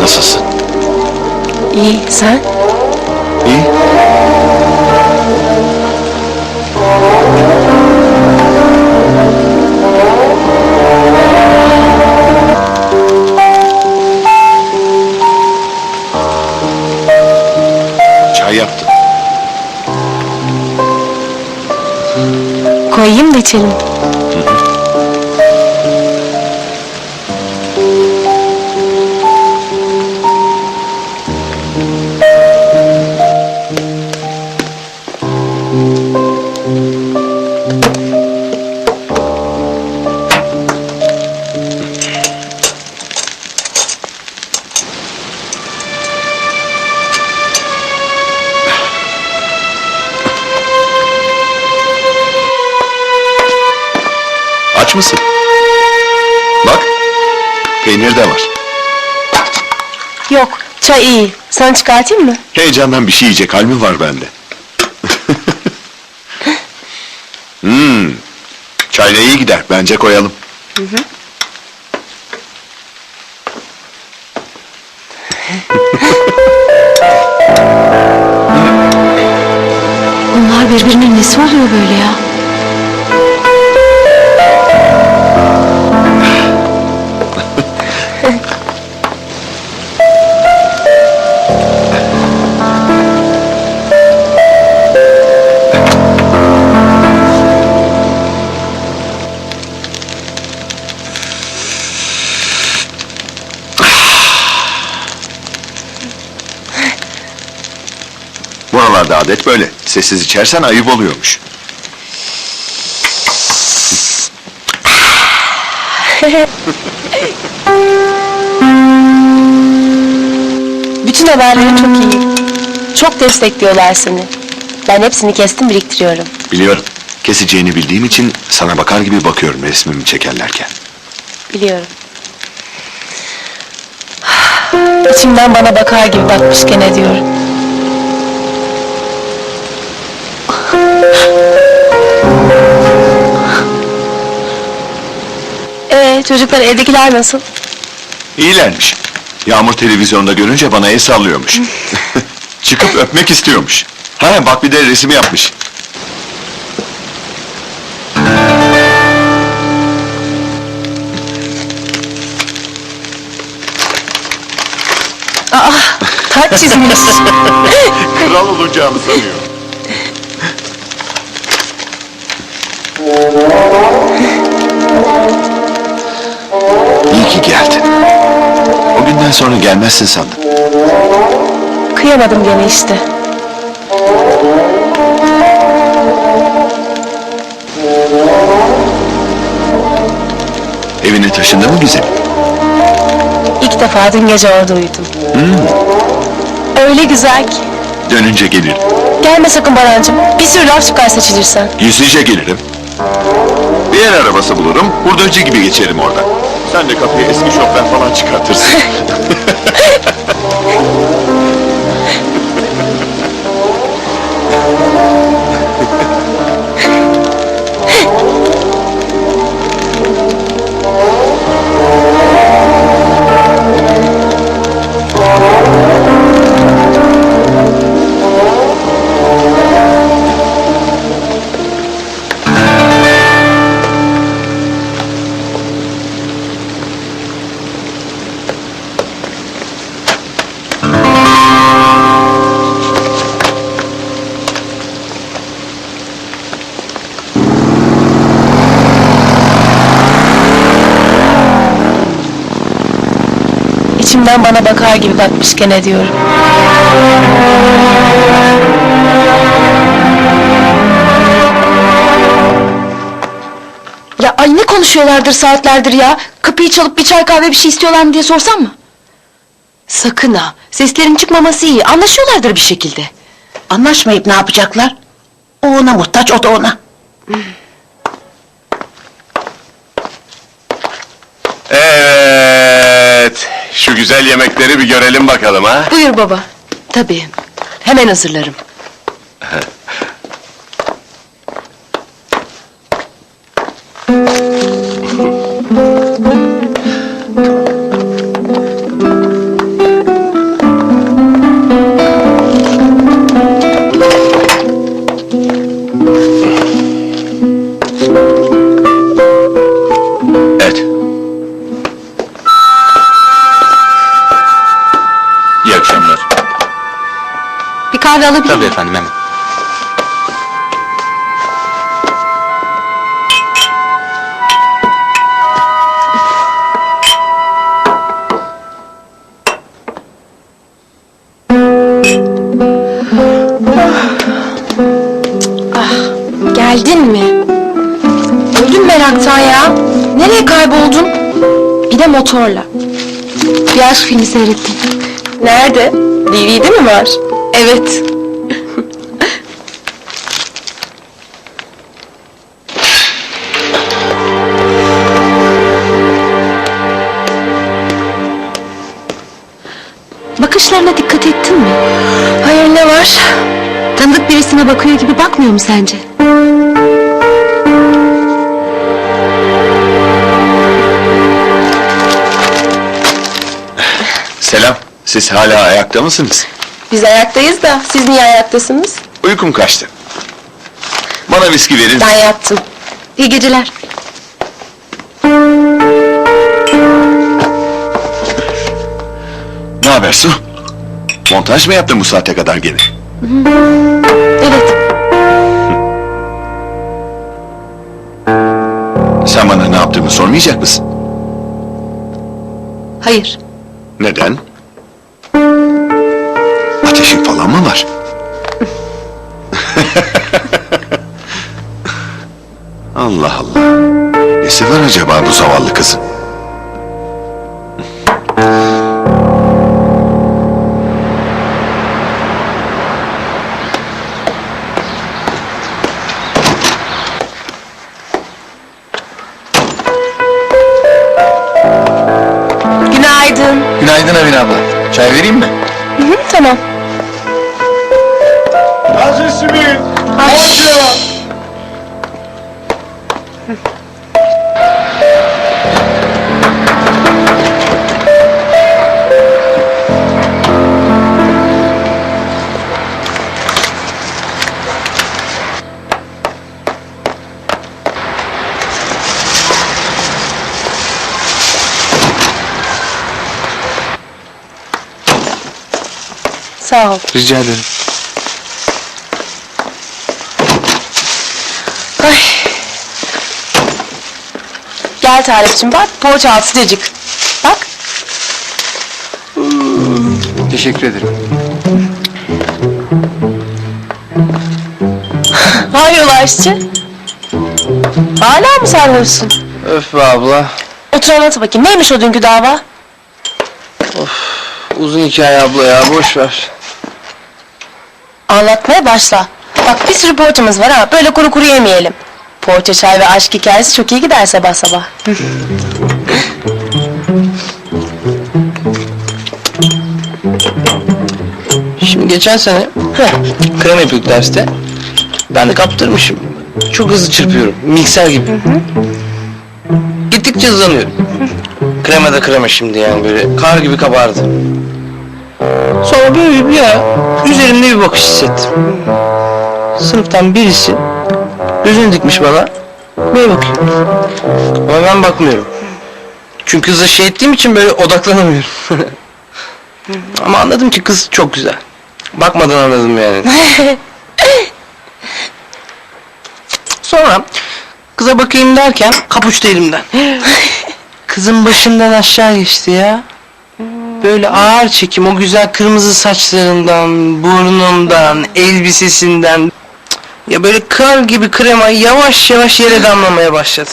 Nasılsın? İyi, sen? Koyayım da içelim. Aç mısın? Bak, peynir de var. Yok, çay iyi. Sana çıkartayım mı? Heyecandan bir şey yiyecek hal mi var bende? hmm, çayla iyi gider, bence koyalım. Bunlar birbirinin nesi oluyor böyle ya? Adet böyle, sessiz içersen ayıp oluyormuş. Bütün haberleri çok iyi. Çok destekliyorlar seni. Ben hepsini kestim biriktiriyorum. Biliyorum, keseceğini bildiğim için sana bakar gibi bakıyorum resmimi çekerlerken. Biliyorum. İçimden bana bakar gibi bakmış gene diyorum. Ee, çocuklar evdekiler nasıl? İyilermiş. Yağmur televizyonda görünce bana el sallıyormuş. Çıkıp öpmek istiyormuş. Ha bak bir de resim yapmış. Aa, taç çizmiş. Kral olacağını sanıyor. İyi ki geldin. O günden sonra gelmezsin sandım. Kıyamadım gene işte. Evine taşındı mı güzel? İlk defa dün gece orada uyudum. Öyle güzel ki. Dönünce gelirim. Gelme sakın Barancığım. Bir sürü laf çıkar seçilirsen. Gizlice gelirim. Bir el arabası bulurum, hurdacı gibi geçerim orada. Sen de kapıya eski şoför falan çıkartırsın. İçimden bana bakar gibi bakmış gene diyorum. Ya ay ne konuşuyorlardır saatlerdir ya? Kapıyı çalıp bir çay kahve bir şey istiyorlar mı diye sorsam mı? Sakın ha. Seslerin çıkmaması iyi. Anlaşıyorlardır bir şekilde. Anlaşmayıp ne yapacaklar? O ona muhtaç, o da ona. Evet, güzel yemekleri bir görelim bakalım ha. Buyur baba. Tabii. Hemen hazırlarım. Tabii efendim hemen. Geldin mi? Öldüm meraktan ya. Nereye kayboldun? Bir de motorla. Bir aşk filmi seyrettim. Nerede? DVD mi var? Evet. Bakışlarına dikkat ettin mi? Hayır ne var? Tanıdık birisine bakıyor gibi bakmıyor mu sence? Selam. Siz hala ayakta mısınız? Biz ayaktayız da siz niye ayaktasınız? Uykum kaçtı. Bana viski verin. Ben yattım. İyi geceler. Haber Su? Montaj mı yaptın bu saate kadar gene? Evet. Sen bana ne yaptığımı sormayacak mısın? Hayır. Neden? Ateşin falan mı var? Allah Allah. Nesi var acaba bu zavallı kızın? Günaydın. Avin abla. Çay vereyim mi? Hı hı, tamam. Hazır simit. Sağ ol. Rica ederim. Ay. Gel Tarık'cığım bak poğaça altı sıcacık. Bak. Teşekkür ederim. Hayrola aşçı? Hala mı sarhoşsun? Öf be abla. Otur anlat bakayım. Neymiş o dünkü dava? Uzun hikaye abla ya boş ver. Anlatmaya başla. Bak bir sürü poğaçamız var ha. Böyle kuru kuru yemeyelim. Poğaça, çay ve aşk hikayesi çok iyi gider sabah sabah. Şimdi geçen sene krem yapıyorduk derste. Ben de kaptırmışım. Çok hızlı çırpıyorum. Mikser gibi. Gittikçe hızlanıyorum. Krema da krema şimdi yani böyle kar gibi kabardı. Sonra böyle bir ara üzerimde bakış hissettim. Sınıftan birisi gözünü dikmiş bana. Böyle bakıyor. Ama ben bakmıyorum. Çünkü hızla şey ettiğim için böyle odaklanamıyorum. Ama anladım ki kız çok güzel. Bakmadan anladım yani. Sonra kıza bakayım derken kapuçtu elimden. Kızın başından aşağı geçti ya. Böyle ağır çekim o güzel kırmızı saçlarından, burnundan, elbisesinden. Ya böyle kar gibi krema yavaş yavaş yere damlamaya başladı.